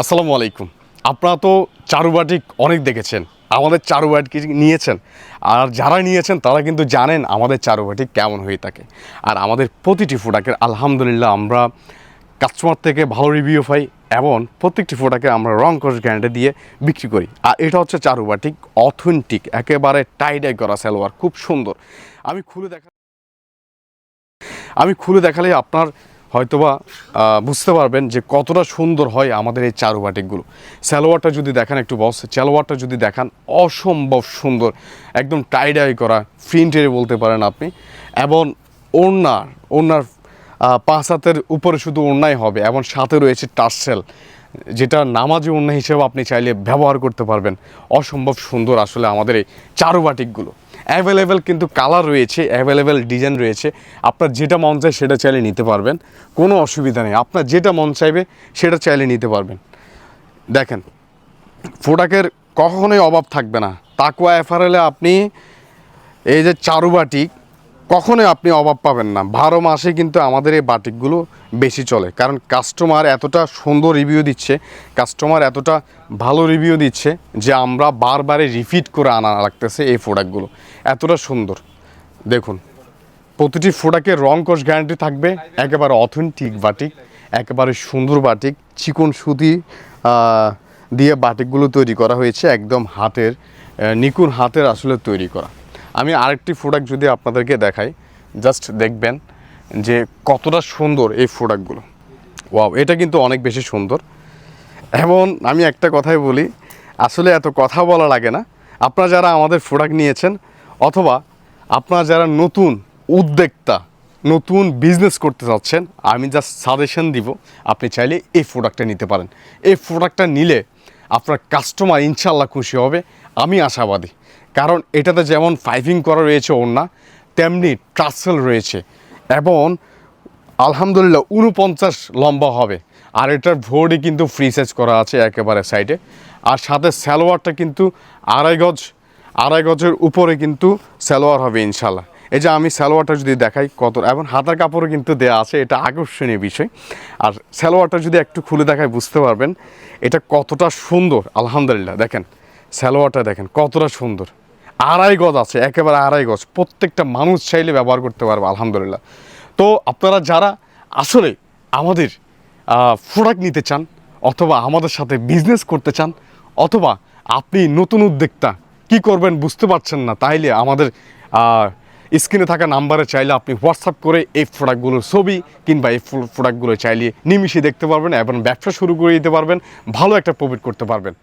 আসসালামু আলাইকুম। আপনারা তো চারুবাটিক অনেক দেখেছেন, আমাদের চারুবাটিক নিয়েছেন, আর যারা নিয়েছেন তারা কিন্তু জানেন আমাদের চারুবাটিক কেমন হয়ে থাকে। আর আমাদের প্রতিটি প্রোডাক্টের আলহামদুলিল্লাহ আমরা কাস্টমার থেকে ভালো রিভিউ পাই এবং প্রত্যেকটি প্রোডাক্টে আমরা রং কস গ্যারান্টি দিয়ে বিক্রি করি। আর এটা হচ্ছে চারুবাটিক অথেন্টিক একেবারে টাইডাই করা সালোয়ার, খুব সুন্দর। আমি খুলে দেখা আমি খুলে দেখালে আপনার হয়তোবা বুঝতে পারবেন যে কতটা সুন্দর হয় আমাদের এই চারুবাটিকগুলো। সালোয়ারটা যদি দেখেন একটু, বস সালোয়ারটা যদি দেখান, অসম্ভব সুন্দর। একদম টাইডাই করা, প্রিন্টের বলতে পারেন আপনি। এবং ওড়নার ওড়নার পাঁচ হাতের উপরে শুধু ওড়নাই হবে, এবং সাথে রয়েছে টার্সেল যেটা নামাজি ওড়না হিসেবে আপনি চাইলে ব্যবহার করতে পারবেন। অসম্ভব সুন্দর আসলে আমাদের এই চারুবাটিকগুলো। অ্যাভেলেবেল কিন্তু কালার রয়েছে অ্যাভেলেবেল ডিজাইন রয়েছে। আপনার যেটা মন চায় সেটা চাইলে নিতে পারবেন, কোনো অসুবিধা নেই। আপনার যেটা মন চাইবে সেটা চাইলে নিতে পারবেন। দেখেন প্রোডাক্টের কখনোই অভাব থাকবে না। তাকুয়া এফারেলে আপনি এই যে চারুবাটিক কখনোই আপনি অভাব পাবেন না। বারো মাসে কিন্তু আমাদের এই বাটিকগুলো বেশি চলে। কারণ কাস্টমার এতটা সুন্দর রিভিউ দিচ্ছে কাস্টমার এতটা ভালো রিভিউ দিচ্ছে যে আমরা বারবারে রিপিট করে আনা লাগতেছে এই প্রোডাক্টগুলো এতটা সুন্দর। দেখুন, প্রতিটি প্রোডাক্টের রং কোষ গ্যারান্টি থাকবে, একেবারে অথেন্টিক বাটিক, একেবারে সুন্দর বাটিক, চিকন সুতি দিয়ে বাটিকগুলো তৈরি করা হয়েছে, একদম হাতের নিকুন হাতের আসলে তৈরি করা। আমি আরেকটি প্রোডাক্ট যদি আপনাদেরকে দেখাই জাস্ট দেখবেন যে কতটা সুন্দর এই প্রোডাক্টগুলো ওয়াও এটা কিন্তু অনেক বেশি সুন্দর। এমন আমি একটা কথাই বলি, আসলে এত কথা বলা লাগে না। আপনারা যারা আমাদের প্রোডাক্ট নিয়েছেন, অথবা আপনারা যারা নতুন উদ্যোক্তা, নতুন বিজনেস করতে চাচ্ছেন, আমি জাস্ট সাজেশন দিব, আপনি চাইলে এই প্রোডাক্টটা নিতে পারেন। এই প্রোডাক্টটা নিলে আপনার কাস্টমার ইনশাল্লাহ খুশি হবে। আমি আশাবাদী। কারণ এটাতে যেমন পাইপিং করা রয়েছে ওড়না, তেমনি ট্রাসেল রয়েছে এবং আলহামদুলিল্লাহ উনপঞ্চাশ লম্বা হবে। আর এটার ভোর্ডে কিন্তু ফ্রি সাইজ করা আছে একেবারে সাইডে আর সাথে সালোয়ারটা কিন্তু আড়াই গজ, আড়াই গজের উপরে কিন্তু সালোয়ার হবে ইনশাল্লাহ এই যে আমি সালোয়ারটা যদি দেখাই কত, এবং হাতার কাপড়ও কিন্তু দেওয়া আছে, এটা আকর্ষণীয় বিষয়। আর সালোয়ারটা যদি একটু খুলে দেখায় বুঝতে পারবেন, এটা কতটা সুন্দর, আলহামদুলিল্লাহ। দেখেন, সালোয়ারটা দেখেন, কতটা সুন্দর। আড়াই গজ আছে, একেবারে আড়াই গজ। প্রত্যেকটা মানুষ চাইলে ব্যবহার করতে পারবে, আলহামদুলিল্লাহ। তো আপনারা যারা আসলে আমাদের প্রোডাক্ট নিতে চান, অথবা আমাদের সাথে বিজনেস করতে চান, অথবা আপনি নতুন উদ্যোক্তা, কি করবেন বুঝতে পারছেন না, তাইলে আমাদের স্ক্রিনে থাকা নাম্বারে চাইলে আপনি হোয়াটসঅ্যাপ করে এই প্রোডাক্টগুলোর ছবি কিংবা এই প্রোডাক্টগুলো চাইলে নিমিশে দেখতে পারবেন এবং ব্যবসা শুরু করে দিতে পারবেন, ভালো একটা প্রফিট করতে পারবেন।